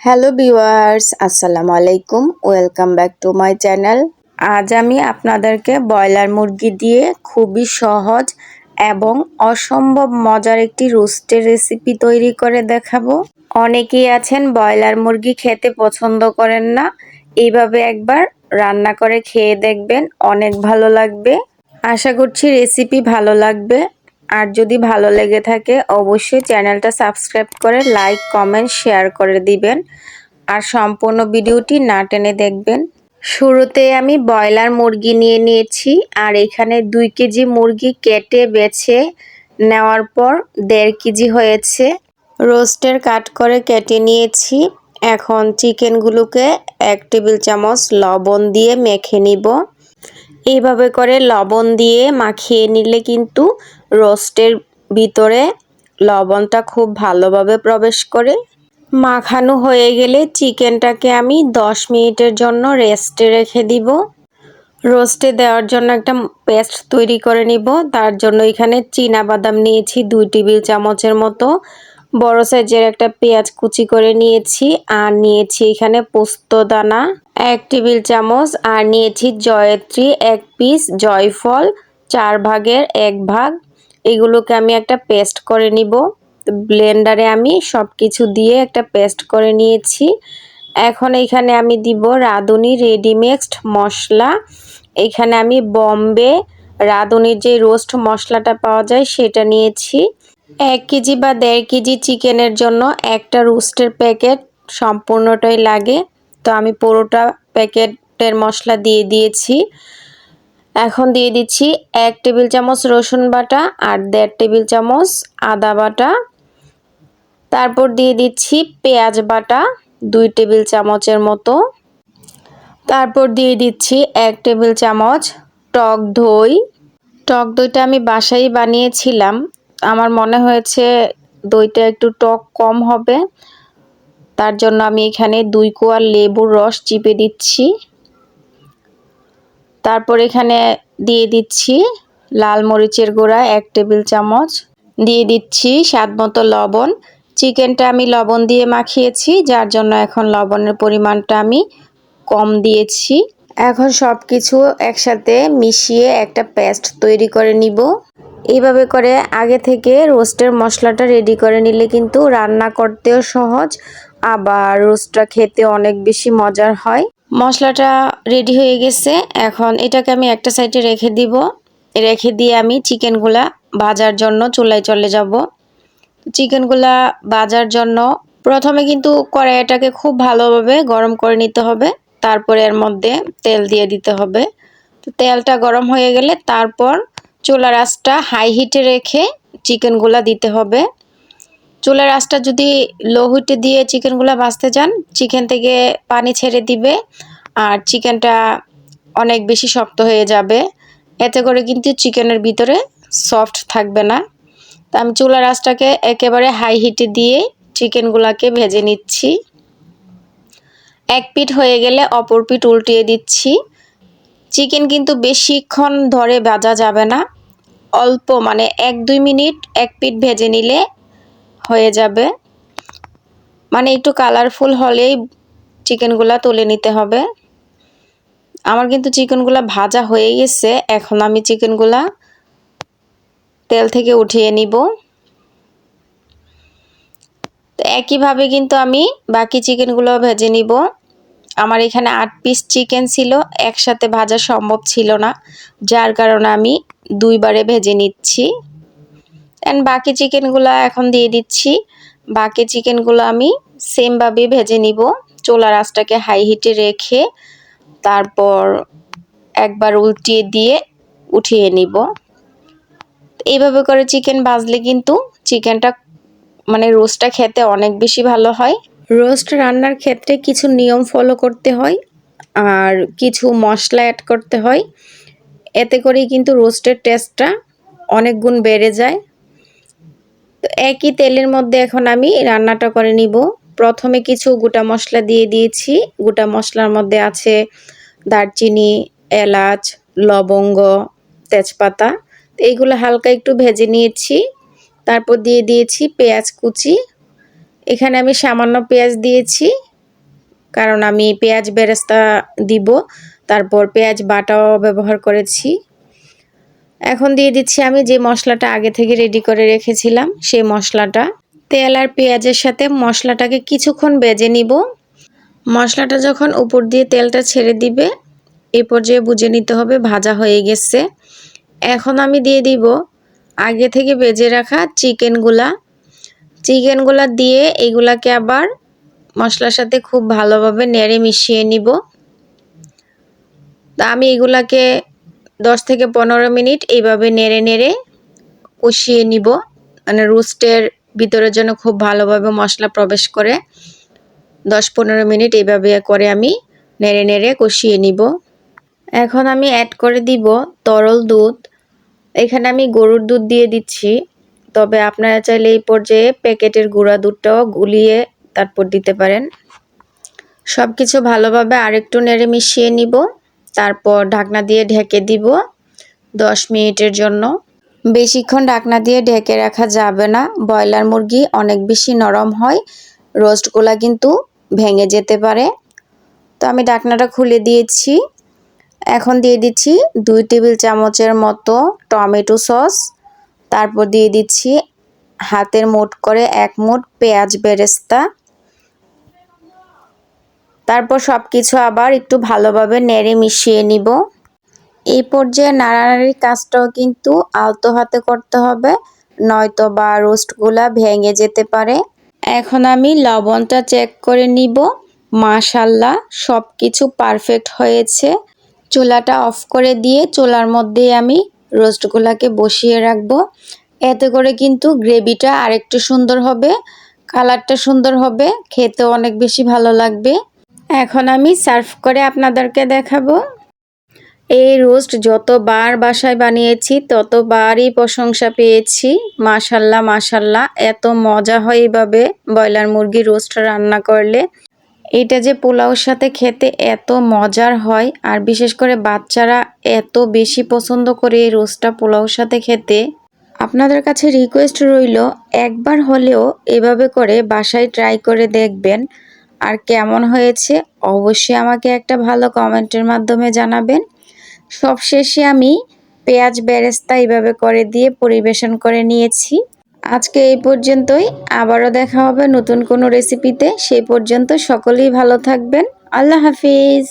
Hello viewers আসসালামু আলাইকুম welcome back to my channel আজ আমি আপনাদেরকে ব্রয়লার মুরগি দিয়ে খুবই সহজ এবং অসম্ভব মজার একটি রোস্টের রেসিপি তৈরি করে দেখাবো। অনেকেই আছেন ব্রয়লার মুরগি খেতে পছন্দ করেন না। এইভাবে একবার রান্না করে খেয়ে দেখবেন অনেক ভালো লাগবে। আশা করছি রেসিপি ভালো লাগবে। আর যদি ভালো লেগে থাকে, অবশ্যই চ্যানেলটা সাবস্ক্রাইব করে লাইক, কমেন্ট, শেয়ার করে দিবেন। আর সম্পূর্ণ ভিডিওটি না টেনে দেখবেন। শুরুতে আমি ব্রয়লার মুরগি নিয়ে নিয়েছি, আর এখানে দুই কেজি মুরগি কেটে বেছে নেওয়ার পর দেড় কেজি হয়েছে। রোস্টের কাট করে কেটে নিয়েছি। এখন চিকেনগুলোকে এক টেবিল চামচ লবণ দিয়ে মেখে নিব। এইভাবে করে লবণ দিয়ে মাখিয়ে নিলে কিন্তু রোস্টের ভিতরে লবণটা খুব ভালোভাবে প্রবেশ করে। মাখানো হয়ে গেলে চিকেনটাকে আমি 10 মিনিটের জন্য রেস্টে রেখে দিব। রোস্টে দেওয়ার জন্য একটা পেস্ট তৈরি করে নিব। তার জন্য এখানে চীনা বাদাম নিয়েছি, দুই টেবিল চামচের মতো। বড় সাইজের একটা পেঁয়াজ কুচি করে নিয়েছি আর নিয়েছি এখানে পোস্ত দানা। এক টেবিল চামচ আর নিয়েছি জয়ত্রী এক পিস জয়ফল, চার ভাগের এক ভাগ। এগুলোকে আমি একটা পেস্ট করে নিব। ব্লেন্ডারে আমি সব কিছু দিয়ে একটা পেস্ট করে নিয়েছি। এখন এখানে আমি দিব রাঁধুনি রেডিমিক্সড মশলা। এখানে আমি বম্বে রাঁধুনির যে রোস্ট মশলাটা পাওয়া যায় সেটা নিয়েছি। এক কেজি বা দেড় কেজি চিকেনের জন্য একটা রোস্টের প্যাকেট সম্পূর্ণটাই লাগে। তো আমি পুরোটা প্যাকেটের মশলা দিয়ে দিয়েছি। এখন দিয়ে দিচ্ছি এক টেবিল চামচ রসুন বাটা আর দেড় টেবিল চামচ আদা বাটা। তারপর দিয়ে দিচ্ছি পেঁয়াজ বাটা দুই টেবিল চামচের মতো। তারপর দিয়ে দিচ্ছি এক টেবিল চামচ টক দই। টক দইটা আমি বাসায় বানিয়েছিলাম। আমার মনে হয়েছে দইটা একটু টক কম হবে। তার জন্য আমি এখানে দুই কোয়ার লেবুর রস চিপে দিচ্ছি। তারপর এখানে দিয়ে দিচ্ছি লাল মরিচের গুঁড়া, এক টেবিল চামচ। দিয়ে দিচ্ছি স্বাদ মতো লবণ। চিকেনটা আমি লবণ দিয়ে মাখিয়েছি, যার জন্য এখন লবণের পরিমাণটা আমি কম দিয়েছি। এখন সব কিছু একসাথে মিশিয়ে একটা পেস্ট তৈরি করে নিব। এইভাবে করে আগে থেকে রোস্টের মশলাটা রেডি করে নিলে কিন্তু রান্না করতেও সহজ, আবার রোস্টটা খেতে অনেক বেশি মজার হয়। মশলাটা রেডি হয়ে গেছে। এখন এটাকে আমি একটা সাইডে রেখে দিব। রেখে দিয়ে আমি চিকেনগুলা ভাজার জন্য চুলায় চলে যাব। চিকেনগুলা ভাজার জন্য প্রথমে কিন্তু কড়াইটাকে খুব ভালোভাবে গরম করে নিতে হবে। তারপরে এর মধ্যে তেল দিয়ে দিতে হবে। তো তেলটা গরম হয়ে গেলে তারপর চুলার আঁচটা হাই হিটে রেখে চিকেনগুলা দিতে হবে। চুলার আঁচটা যদি লো হিটে দিয়ে চিকেনগুলো ভাজতে যান, চিকেন থেকে পানি ছেড়ে দিবে আর চিকেনটা অনেক বেশি শক্ত হয়ে যাবে। এতে করে কিন্তু চিকেনের ভিতরে সফট থাকবে না। তো আমি চুলার আঁচটাকে একেবারে হাই হিটে দিয়ে চিকেনগুলোকে ভেজে নিচ্ছি। এক পিঠ হয়ে গেলে অপর পিঠ উল্টিয়ে দিচ্ছি। চিকেন কিন্তু বেশিক্ষণ ধরে ভাজা যাবে না। অল্প মানে এক দুই মিনিট এক পিঠ ভেজে নিলে হয়ে যাবে। মানে একটু কালারফুল হলেই চিকেনগুলা তুলে নিতে হবে। আমার কিন্তু চিকেনগুলা ভাজা হয়ে গেছে, এখন আমি চিকেনগুলা তেল থেকে উঠিয়ে নিব। তো একইভাবে কিন্তু আমি বাকি চিকেনগুলো ভেজে নিব। আমার এখানে আট পিস চিকেন ছিল, একসাথে ভাজা সম্ভব ছিল না, যার কারণে আমি দুইবারে ভেজে নিচ্ছি। অ্যান্ড বাকি চিকেনগুলো এখন দিয়ে দিচ্ছি। বাকি চিকেনগুলো আমি সেমভাবে ভেজে নিব। চোলা রাসটাকে হাই হিটে রেখে তারপর একবার উল্টিয়ে দিয়ে উঠিয়ে নিব। এইভাবে করে চিকেন ভাজলে কিন্তু চিকেনটা মানে রোস্টটা খেতে অনেক বেশি ভালো হয়। রোস্ট রান্নার ক্ষেত্রে কিছু নিয়ম ফলো করতে হয় আর কিছু মশলা অ্যাড করতে হয়। এতে করেই কিন্তু রোস্টের টেস্টটা অনেক গুণ বেড়ে যায়। তো একই তেলের মধ্যে এখন আমি রান্নাটা করে নিব। প্রথমে কিছু গোটা মশলা দিয়ে দিয়েছি। গোটা মশলার মধ্যে আছে দারচিনি, এলাচ, লবঙ্গ, তেজপাতা। এইগুলো হালকা একটু ভেজে নিয়েছি। তারপর দিয়ে দিয়েছি পেঁয়াজ কুচি। এখানে আমি সামান্য পেঁয়াজ দিয়েছি, কারণ আমি পেঁয়াজ বেরেস্তা দিব। তারপর পেঁয়াজ বাটাও ব্যবহার করেছি। এখন দিয়ে দিচ্ছি আমি যে মশলাটা আগে থেকে রেডি করে রেখেছিলাম, সেই মশলাটা। তেল আর পেঁয়াজের সাথে মশলাটাকে কিছুক্ষণ বেজে নিব। মশলাটা যখন উপর দিয়ে তেলটা ছেড়ে দিবে এই পর্যায়ে বুঝে নিতে হবে ভাজা হয়ে গেছে। এখন আমি দিয়ে দিব আগে থেকে বেজে রাখা চিকেনগুলা। চিকেনগুলা দিয়ে এগুলাকে আবার মশলার সাথে খুব ভালোভাবে নেড়ে মিশিয়ে নিব। তা আমি এগুলাকে দশ থেকে পনেরো মিনিট এইভাবে নেড়ে নেড়ে কষিয়ে নিব। মানে রোস্টের ভিতরে যেন খুব ভালোভাবে মশলা প্রবেশ করে। দশ পনেরো মিনিট এইভাবে করে আমি নেড়ে নেড়ে কষিয়ে নিব। এখন আমি অ্যাড করে দিব তরল দুধ। এখানে আমি গরুর দুধ দিয়ে দিচ্ছি। তবে আপনারা চাইলে এই পর্যায়ে প্যাকেটের গুঁড়া দুধটাও গুলিয়ে তারপর দিতে পারেন। সব কিছু ভালোভাবে আরেকটু নেড়ে মিশিয়ে নিব। তারপর ঢাকনা দিয়ে ঢেকে দিব দশ মিনিটের জন্য। বেশিক্ষণ ঢাকনা দিয়ে ঢেকে রাখা যাবে না। ব্রয়লার মুরগি অনেক বেশি নরম হয়, রোস্টগুলা কিন্তু ভেঙে যেতে পারে। তো আমি ঢাকনাটা খুলে দিয়েছি। এখন দিয়ে দিচ্ছি দুই টেবিল চামচের মতো টমেটো সস। তারপর দিয়ে দিচ্ছি হাতের মোট করে এক মোট পেঁয়াজ বেরেস্তা। তারপর সব কিছু আবার একটু ভালোভাবে নেড়ে মিশিয়ে নিব। এই পর্যায়ে নাড়ানাড়ির কাজটাও কিন্তু আলতো হাতে করতে হবে, নয়তো বা রোস্টগুলা ভেঙে যেতে পারে। এখন আমি লবণটা চেক করে নিব। মাশাল্লাহ সব কিছু পারফেক্ট হয়েছে। চুলাটা অফ করে দিয়ে চুলার মধ্যে আমি রোস্টগুলাকে বসিয়ে রাখব। এতে করে কিন্তু গ্রেভিটা আরেকটু সুন্দর হবে, কালারটা সুন্দর হবে খেতে অনেক বেশি ভালো লাগবে। এখন আমি সার্ভ করে আপনাদেরকে দেখাবো। এই রোস্ট যতবার বাসায় বানিয়েছি, ততবারই প্রশংসা পেয়েছি। মাশাল্লাহ মাশাল্লাহ, এত মজা হয় এইভাবে ব্রয়লার মুরগি রোস্ট রান্না করলে। এটা যে পোলাওর সাথে খেতে এত মজার হয়, আর বিশেষ করে বাচ্চারা এত বেশি পছন্দ করে এই রোস্টটা পোলাওর সাথে খেতে। আপনাদের কাছে রিকোয়েস্ট রইল, একবার হলেও এভাবে করে বাসায় ট্রাই করে দেখবেন। আর কেমন হয়েছে অবশ্যই আমাকে একটা ভালো কমেন্টের মাধ্যমে জানাবেন। সবশেষে আমি পেঁয়াজ বেরেস্তা এইভাবে করে দিয়ে পরিবেশন করে নিয়েছি। আজকে এই পর্যন্তই। আবারও দেখা হবে নতুন কোনো রেসিপিতে সেই পর্যন্ত সকলেই ভালো থাকবেন। আল্লাহ হাফিজ।